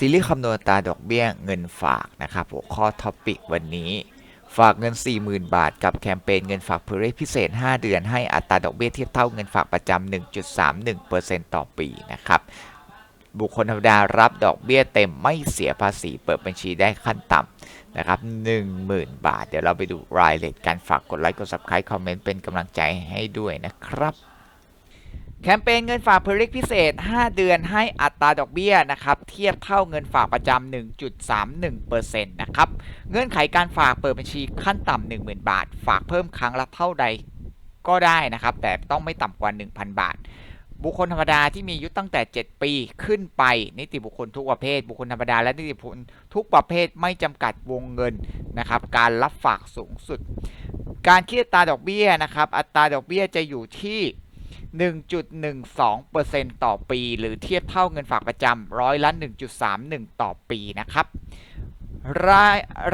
ซีรีส์คำนวณตาดอกเบี้ยเงินฝากนะครับหัวข้อท็อปิกวันนี้ ฝากเงิน 40,000 บาท กับแคมเปญเงินฝากเพื่อพิเศษ 5 เดือน ให้อัตราดอกเบี้ยเทียบเท่าเงินฝากประจำ 1.31%ต่อปีนะครับบุคคลธรรมดารับดอกเบี้ยเต็มไม่เสียภาษีเปิดบัญชีได้ขั้นต่ำนะครับ10,000 บาท เดี๋ยวเราไปดูรายละเอียดการฝากกดไลค์กด subscribe คอมเมนต์เป็นกำลังใจให้ด้วยนะครับ แคมเปญเงินฝากเพื่อเรียกพิเศษ 5 เดือนให้อัตราดอกเบี้ยนะครับเทียบเท่าเงินฝากประจำ 1.31%นะครับเงื่อนไขการฝากเปิดบัญชีขั้นต่ำ10,000 บาท ฝากเพิ่มครั้งละเท่าใดก็ได้นะครับ แต่ต้องไม่ต่ำกว่า 1,000 บาท บุคคลธรรมดาที่มีอายุตั้งแต่ 7 ปีขึ้นไป นิติบุคคลทุกประเภท บุคคลธรรมดาและนิติบุคคลทุกประเภทไม่จำกัดวงเงินนะครับ การรับฝากสูงสุด การคิดอัตราดอกเบี้ยนะครับ อัตราดอกเบี้ยจะอยู่ที่ 1.12%ต่อปี หรือเทียบเท่าเงินฝากประจำร้อยละ 1.31 ต่อปีนะครับระ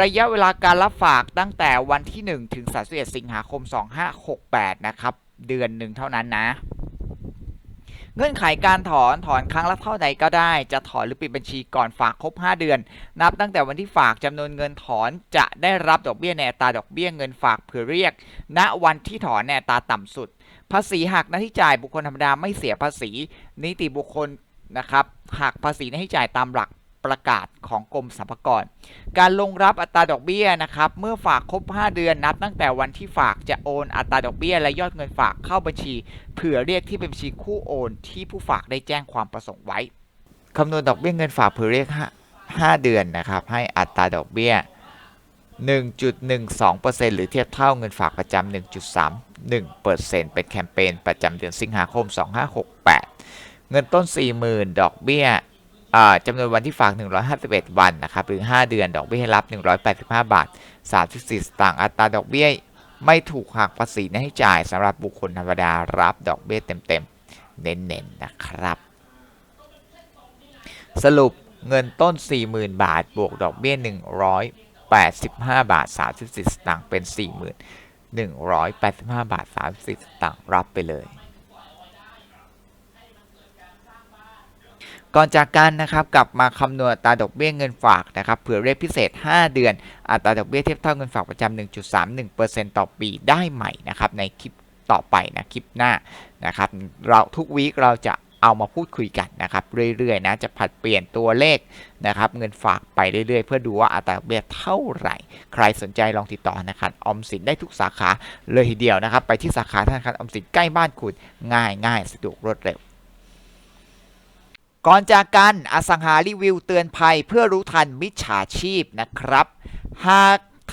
ระยะเวลาการรับฝากตั้งแต่วันที่ 1 ถึง 31 สิงหาคม 2568 นะครับ เดือนหนึ่งเท่านั้นนะ เงื่อนไขการถอนถอนครั้งละเท่าใดก็ได้ จะถอนหรือปิดบัญชีก่อนฝากครบ 5 เดือน นับตั้งแต่วันที่ฝากจำนวนเงินถอนจะได้รับดอกเบี้ยในอัตราดอกเบี้ยเงินฝากเผื่อเรียก ณวันที่ถอนในอัตราต่ำสุด ภาษีหักหน้าที่จ่ายบุคคลธรรมดาไม่เสียภาษี นิติบุคคลนะครับหักภาษีหน้าที่จ่ายตามหลักประกาศของกรมสรรพากร การลงรับอัตราดอกเบี้ยนะครับ เมื่อฝากครบ 5 เดือนนับ ตั้งแต่วันที่ฝากจะโอนอัตราดอกเบี้ย และยอดเงินฝากเข้าบัญชี เผื่อเรียกที่เป็นบัญชีคู่โอน ที่ผู้ฝากได้แจ้งความประสงค์ไว้ คำนวณดอกเบี้ยเงินฝากเผื่อเรียก 5 เดือนนะครับ ให้อัตราดอกเบี้ย 1.12%หรือเทียบเท่าเงินฝากประจำ1.31%เป็นแคมเปญประจำเดือนสิงหาคม 2568 เงินต้น 40,000 ดอกเบี้ยจำนวนวันที่ฝาก 151 วันนะครับหรือ 5 เดือนดอกเบี้ยให้รับ 185 บาท 34 สตางค์อัตราดอกเบี้ยไม่ถูกหักภาษีให้จ่ายสำหรับบุคคลธรรมดารับดอกเบี้ยเต็มๆ เน้นๆ นะครับ สรุปเงินต้น 40,000 บาท บวกดอกเบี้ย 85 บาท 34 สตางค์เป็น40,185 บาท 34 สตางค์รับไปเลย ก่อนจากกันนะครับกลับมาคำนวณอัตราดอกเบี้ยเงินฝากนะครับเผื่อเรียกพิเศษ 5 เดือน อัตราดอกเบี้ยเทียบเท่าเงินฝากประจำ1.31%ต่อปีได้ใหม่นะครับในคลิปต่อไปนะคลิปหน้านะครับเราทุกวีคเราจะ เอามาพูดคุยกันนะครับเรื่อยๆนะจะผัดเปลี่ยนตัวเลขนะครับเงินฝากไปเรื่อยๆ เพื่อดูว่าอัตราเบี้ยเท่าไหร่ ใครสนใจลองติดต่อธนาคารออมสินได้ทุกสาขาเลยทีเดียวนะครับ ไปที่สาขาธนาคารออมสินใกล้บ้านคุณง่ายง่ายสะดวกรวดเร็ว ก่อนจากกันอสังหารีวิวเตือนภัยเพื่อรู้ทันมิจฉาชีพนะครับ หาก